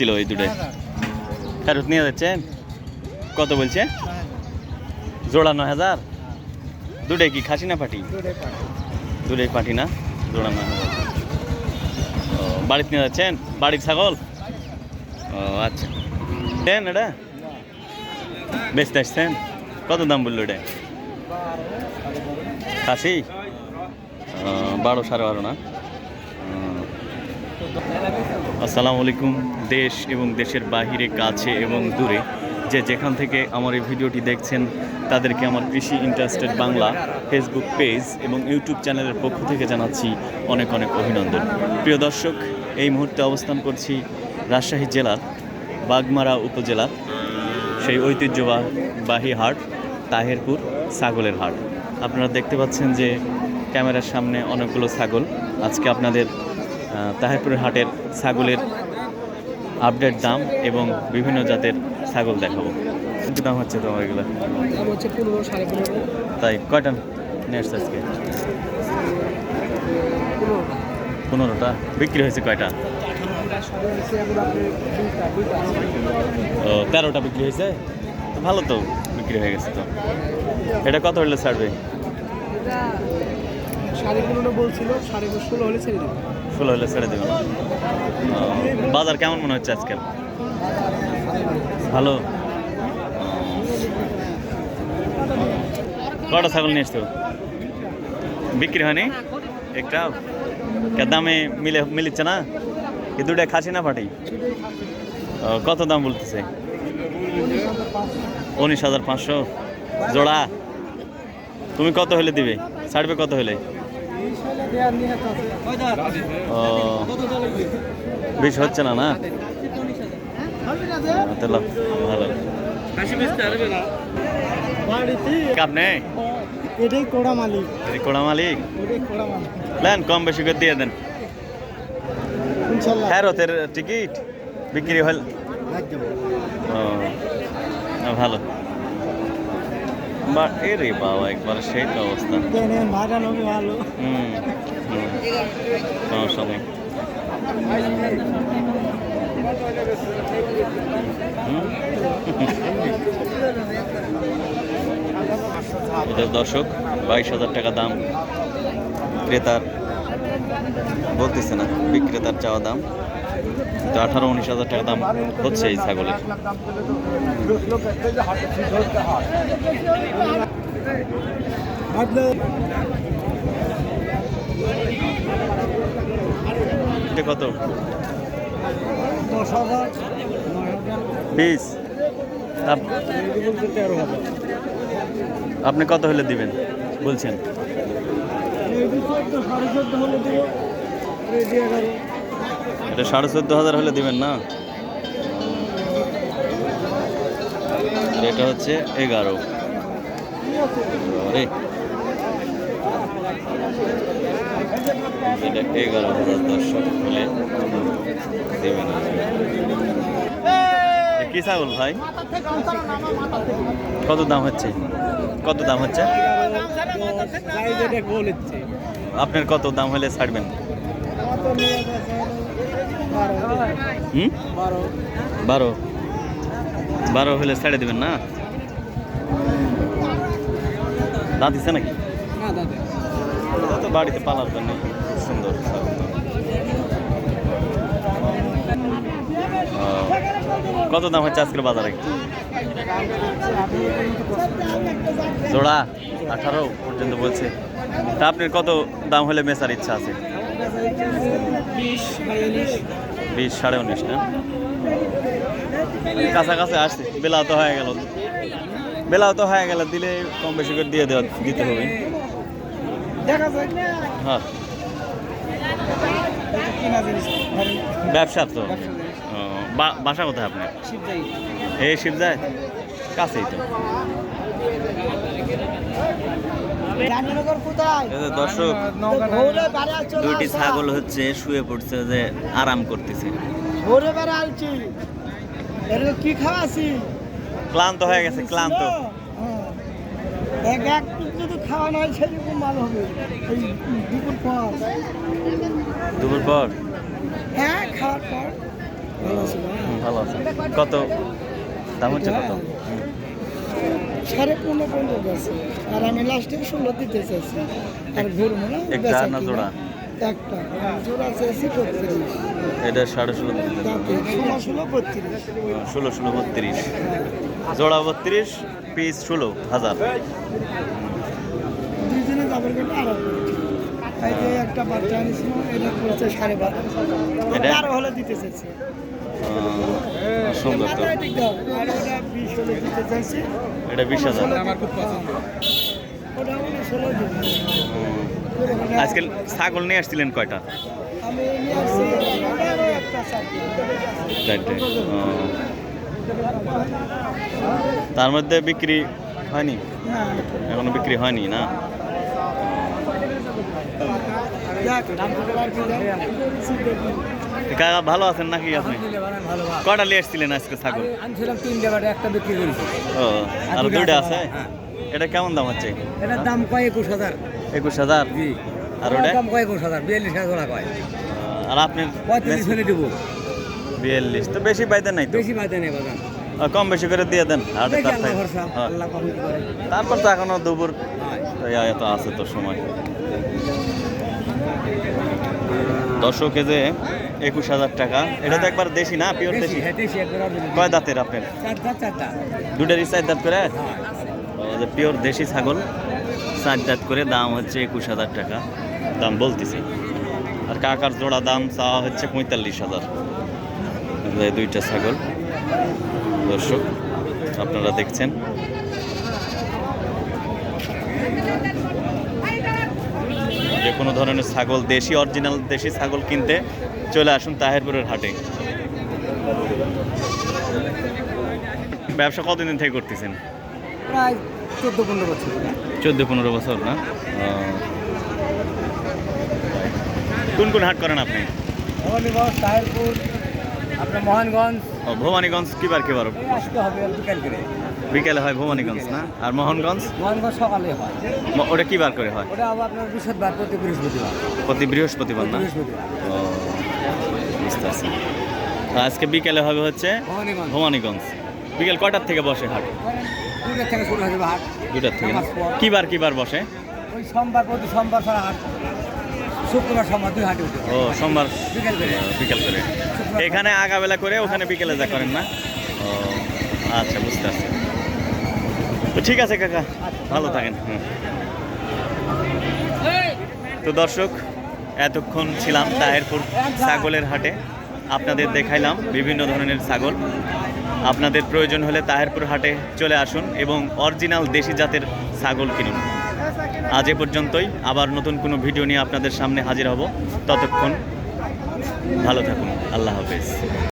ছিল ওই দুটোই। ফেরত নিয়ে যাচ্ছেন কত বলছে? জোড়া নয় হাজার? দুটোই কি খাসি না পাটি? দুটোই পাটি না, জোড়া নয় হাজার। বাড়িতে নিয়ে যাচ্ছেন? বাড়ির ছাগল? ও আচ্ছা। দেন এটা। বেচতে আসছেন? কত দাম বলল এটা? খাসি? বারো সাড়ে বারো না। আসসালামু আলাইকুম, দেশ এবং দেশের বাহিরে, কাছে এবং দূরে। যে যেখান থেকে আমার এই ভিডিওটি দেখছেন, তাদেরকে আমার কৃষি ইন্টারেস্টেড বাংলা ফেসবুক পেজ এবং ইউটিউব চ্যানেলের পক্ষ থেকে জানাচ্ছি অনেক অনেক অভিনন্দন। প্রিয় দর্শক, এই মুহূর্তে অবস্থান করছি রাজশাহী জেলার বাগমারা উপজেলার সেই ঐতিহ্যবাহী হাট, তাহেরপুর ছাগলের হাট। আপনারা দেখতে পাচ্ছেন যে ক্যামেরার সামনে অনেকগুলো ছাগল। আজকে আপনাদের আহ, তাহেরপুরের হাটের ছাগলের আপডেট দাম এবং বিভিন্ন জাতের ছাগল দেখাবো। কিন্তু দাম হচ্ছে তোমার এগুলো। তাই কয়টা নিয়ে আজকে? পনেরোটা। বিক্রি হয়েছে কয়টা? ও তেরোটা বিক্রি হয়েছে? ভালো তো বিক্রি হয়ে গেছে তো। এটা কত হলে ছাড়বে সাড়ে পনেরো বলছিল সাড়ে ষোলো হলে ছেড়ে দেবো। ষোলো হলে ছেড়ে দেবে ও, বাজার কেমন মনে হচ্ছে আজকাল ভালো? কটা ছাগল নিয়ে এসছো বিক্রি হয়নি? একটা? কে দামে মিলে মিলিচ্ছে না? এই দুটা খাসি না ফাটি? কত দাম বলতেছে? উনিশ হাজার পাঁচশো। জোড়া? তুমি কত হলে দিবে? ছাড়বে কত হলে? বেশ হচ্ছে না না? ভালো। আপনি এটাই কোড়া মালিক। কোড়া মালিক? এটাই দেন কম বেশি করে দিয়ে দেন। টিকিট বিক্রি হল ভালো। বা এ রে বাবা একবার সেই তো অবস্থা। হুম সমস্যা নেই। হুম। দর্শক বাইশ হাজার টাকা দাম। ক্রেতার বলতেছে না বিক্রেতার চাওয়া দাম। তো আঠারো, উনিশ হাজার টাকা দাম হচ্ছে এই ছাগলের। কত? বিশ। আপ- আপনি কত হলে দিবেন? বলছেন। সাড়ে চোদ্দ হলে এটা সাড়ে চোদ্দ হাজার হলে দিবেন না? এটা হচ্ছে এগারো। এটা এগারো হলে কি ভাই? কত দাম হচ্ছে? কত দাম হচ্ছে? আপনার কত দাম হলে ছাড়বেন? হুম? বারো। বারো হলে ছেড়ে দেবেন না? দাঁত দিচ্ছে নাকি? তো বাড়িতে পালার জন্য। সুন্দর কত দাম হচ্ছে আজকের বাজারে? জোড়া আঠারো পর্যন্ত বলছে। তা আপনার কত দাম হলে মেসার ইচ্ছা আছে? বিশ সাড়ে উনিশ না? কাছাকাছি আসছে। বেলাও তো হয়ে গেল। বেলাও তো হয়ে গেল দিলে কম বেশি করে দিয়ে দেওয়া দিতে হবে। হ্যাঁ। ব্যবসা তো। বাসা কোথায় আপনার? এই শিবজায় কাছেই তো রানীনগর কোথায় এই যে দর্শক দুইটি ছাগল হচ্ছে শুয়ে পড়ছে যে আরাম করতেছে। কি খাওয়াছি? ক্লান্ত হয়ে গেছে ক্লান্ত। হ্যাঁ। এক এক যদি খাওয়া নয় সেরকম ভালো হবে। দুপুর পর। দুপুর পর? হ্যাঁ খাওয়ার পর। ভালো হ্যাঁ। কত? দাম হচ্ছে কত? সাড়ে পনেরো পনেরো গেছে আর আমি লাস্টে ষোলো দিতে চাইছি। আর ঘুরবো না। জোড়া? একটা। জোড়া চেয়েছি বত্রিশ। এটা সাড়ে ষোলো ষোলো ষোলো বত্রিশ। ষোলো ষোলো বত্রিশ। জোড়া বত্রিশ পিস ষোলো হাজার। দুইজনে যাবার গেলে আরও যে একটা বাচ্চা আনিছিল এটা সাড়ে বারো। এটা? বারো হলে দিতে চাইছি। সুন্দর তো এটা বিশ হাজার। আমার খুব পছন্দ। ওটা ষোলো দিন। আজকে ছাগল নিয়ে আসছিলেন কয়টা। তার মধ্যে বিক্রি হয়নি? এখনও বিক্রি হয়নি না? কাকা ভালো আছেন নাকি আপনি? কটা নিয়ে আসছিলেন আজকে ছাগল? আনছিলাম তিনটে বাটে একটা বিক্রি করেছি। ও আর দুইটা আছে, আছে? হ্যাঁ। এটা কেমন দাম হচ্ছে? এটার দাম কয় একুশ হাজার? একুশ হাজার? জি। আর ওটা? দাম কয় একুশ হাজার? বিয়াল্লিশ হাজার ওরা কয়। আর আপনি পঁয়ত্রিশ হলে দেবো। বিয়াল্লিশ তো বেশি পাইতেন নাই তো? বেশি নেই আর কম বেশি করে দিয়ে দেন আর হ্যাঁ। তারপর তো এখনও দুপুর। এত আছে তো সময়। দর্শক যে একুশ হাজার টাকা। এটা তো একবার দেশি না? পিওর দেশি, হ্যাঁ। কয় দাঁতের আপনার দুটারই চার দাঁত। করে? হ্যাঁ। পিওর দেশি ছাগল চার দাঁত করে দাম হচ্ছে একুশ হাজার টাকা। দাম বলতেছি। আর কাকার জোড়া দাম চাওয়া হচ্ছে পঁয়তাল্লিশ হাজার। এই দুইটা ছাগল। দর্শক আপনারা দেখছেন। যে কোনো ধরনের ছাগল দেশি অরিজিনাল দেশি ছাগল কিনতে চলে আসুন তাহেরপুরের হাটে। ব্যবসা কতদিন থেকে করতেছেন? প্রায় চোদ্দ পনেরো বছর। চোদ্দ পনেরো বছর না? কোন কোন হাট করেন আপনি? ভবানীগঞ্জ তাহিরপুর আপনার মোহনগঞ্জ। ভবানীগঞ্জ কিবার কিবার? আসতে হবে বিকাল করে বিকেলে হয় ভবানীগঞ্জ না? আর মোহনগঞ্জ? মোহনগঞ্জ সকালে হয়। ওটা ওটা কিবার করে হয়? ওটা আপনার বৃহস্পতিবার প্রতি বৃহস্পতিবার। প্রতি বৃহস্পতিবার না? বৃহস্পতিবার। ও বুঝতে পারছি। আজকে বিকেলে হবে হচ্ছে ভবানীগঞ্জ। বিকেল কয়টার থেকে বসে হাট? দুটার থেকে শুরু হয়ে যাবে হাট। দুটার থেকে না? নামাজ পর। কিবার কিবার বসে? ওই সোমবার প্রতি সোমবার ছাড়া হাট। শুক্রবার সোমবার দুই হাটে উঠে। ও সোমবার বিকেল করে। বিকেল করে। এখানে আগাবেলা করে ওখানে বিকেলে যা করেন না? ও আচ্ছা বুঝতে পারছি। তো ঠিক আছে, কাকা। ভালো থাকেন। তো দর্শক, এতক্ষণ ছিলাম তাহেরপুর ছাগলের হাটে। আপনাদের দেখাইলাম বিভিন্ন ধরনের ছাগল। আপনাদের প্রয়োজন হলে তাহেরপুর হাটে চলে আসুন এবং অরিজিনাল দেশি জাতের ছাগল কিনুন। আজ এ পর্যন্তই। আবার নতুন কোনো ভিডিও নিয়ে আপনাদের সামনে হাজির হব। ততক্ষণ ভালো থাকুন। আল্লাহ হাফেজ।